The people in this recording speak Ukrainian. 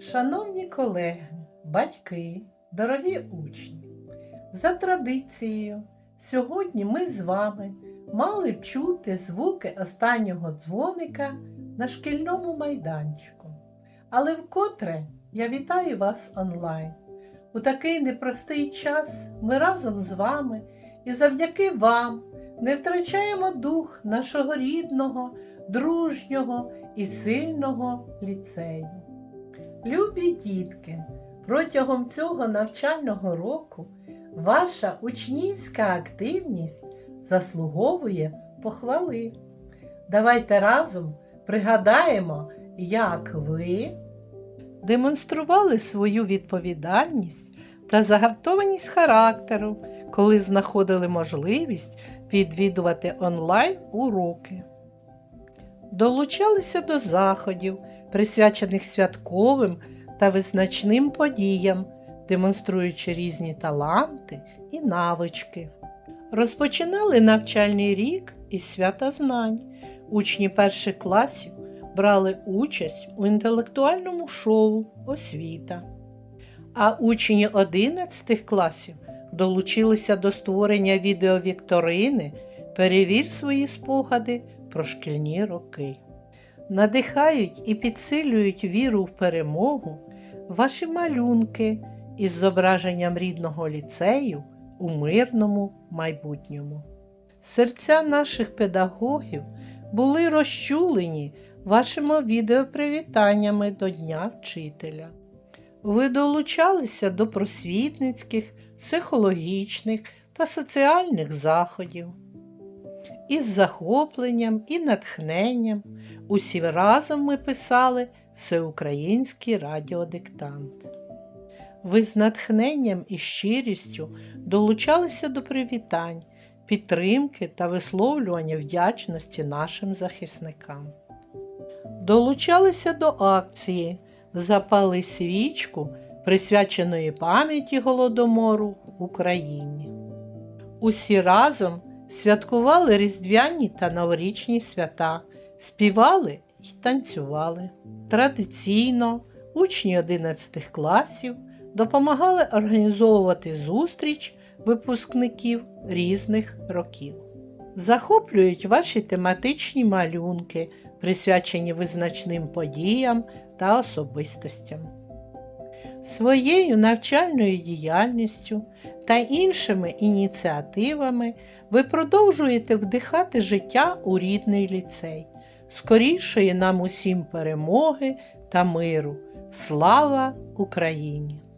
Шановні колеги, батьки, дорогі учні, за традицією, сьогодні ми з вами мали б чути звуки останнього дзвоника на шкільному майданчику. Але вкотре я вітаю вас онлайн. У такий непростий час ми разом з вами і завдяки вам не втрачаємо дух нашого рідного, дружнього і сильного ліцею. Любі дітки, протягом цього навчального року ваша учнівська активність заслуговує похвали. Давайте разом пригадаємо, як ви демонстрували свою відповідальність та загартованість характеру, коли знаходили можливість відвідувати онлайн уроки. Долучалися до заходів, присвячених святковим та визначним подіям, демонструючи різні таланти і навички. Розпочинали навчальний рік із свята знань. Учні перших класів брали участь у інтелектуальному шоу Освіта. А учні 11 класів долучилися до створення відеовікторини Перевір свої спогади про шкільні роки. Надихають і підсилюють віру в перемогу ваші малюнки із зображенням рідного ліцею у мирному майбутньому. Серця наших педагогів були розчулені вашими відеопривітаннями до Дня вчителя. Ви долучалися до просвітницьких, психологічних та соціальних заходів. Із захопленням і натхненням усі разом ми писали всеукраїнський радіодиктант. Ви з натхненням і щирістю долучалися до привітань, підтримки та висловлювання вдячності нашим захисникам. Долучалися до акції Запали свічку, присвяченої пам'яті Голодомору в Україні. Усі разом святкували різдвяні та новорічні свята, співали і танцювали. Традиційно учні 11 класів допомагали організовувати зустріч випускників різних років. Захоплюють ваші тематичні малюнки, присвячені визначним подіям та особистостям. Своєю навчальною діяльністю та іншими ініціативами ви продовжуєте вдихати життя у рідний ліцей, скорішої нам усім перемоги та миру. Слава Україні!